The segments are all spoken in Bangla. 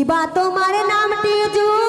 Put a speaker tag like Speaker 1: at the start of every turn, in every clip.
Speaker 1: কিবা তোমার নামটি যুব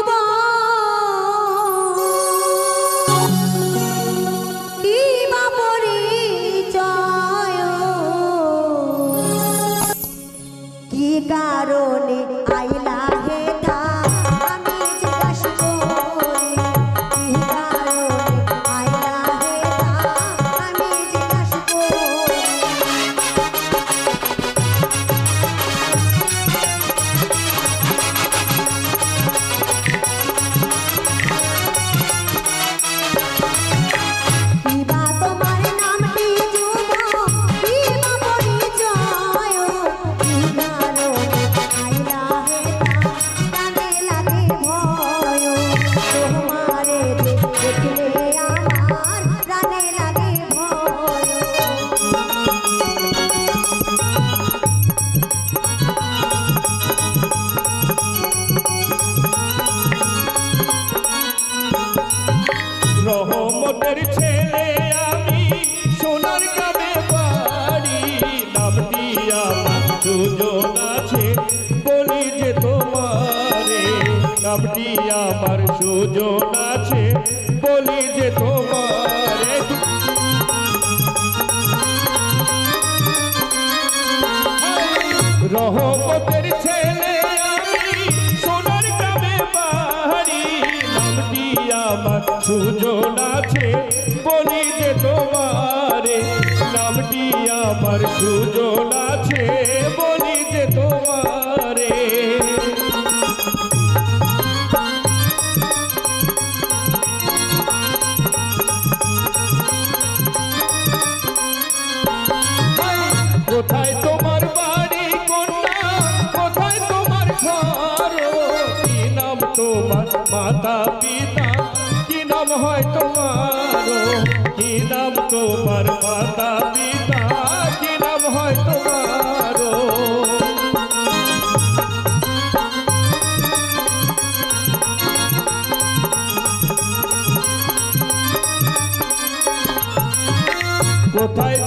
Speaker 1: আমার
Speaker 2: আছে বলি যে তোমারে নামটি আমার সুজন আছে, বলি যে তোমারে। রহমতের ছেলে আমি, সোনার গ্রামে বাড়ি নামটি আমার সুজন আছে, বলি যে তোমারে। আমার সুজন আছে বলি যে তোমারে। কোথায় তোমার বাড়ি কন্যা কোথায় তোমার ঘর? কি নাম তোমার? মাতা পিতা কি নাম হয় তোমার? কি নাম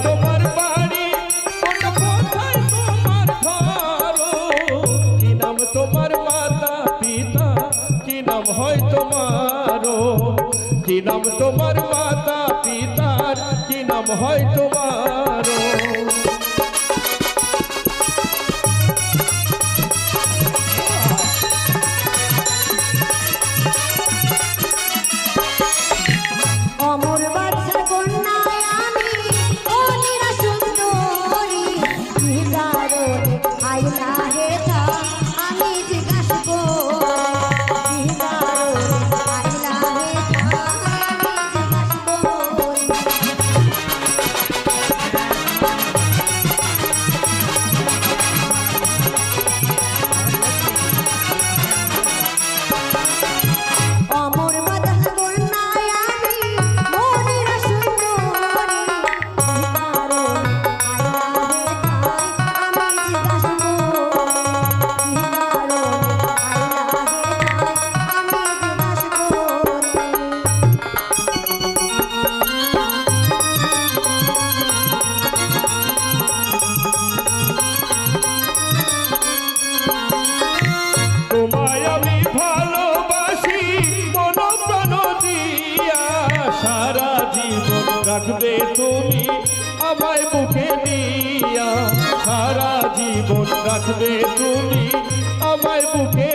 Speaker 2: তোমার বাড়ি? তোমার তোমার মাতা পিতা? হয় তোমার? তোমার মাতা পিতার? কি নাম হয় তোমার
Speaker 1: রাখবে তুমি আমায় বুকে নিয়া সারা জীবন রাখবে তুমি আমায় বুকে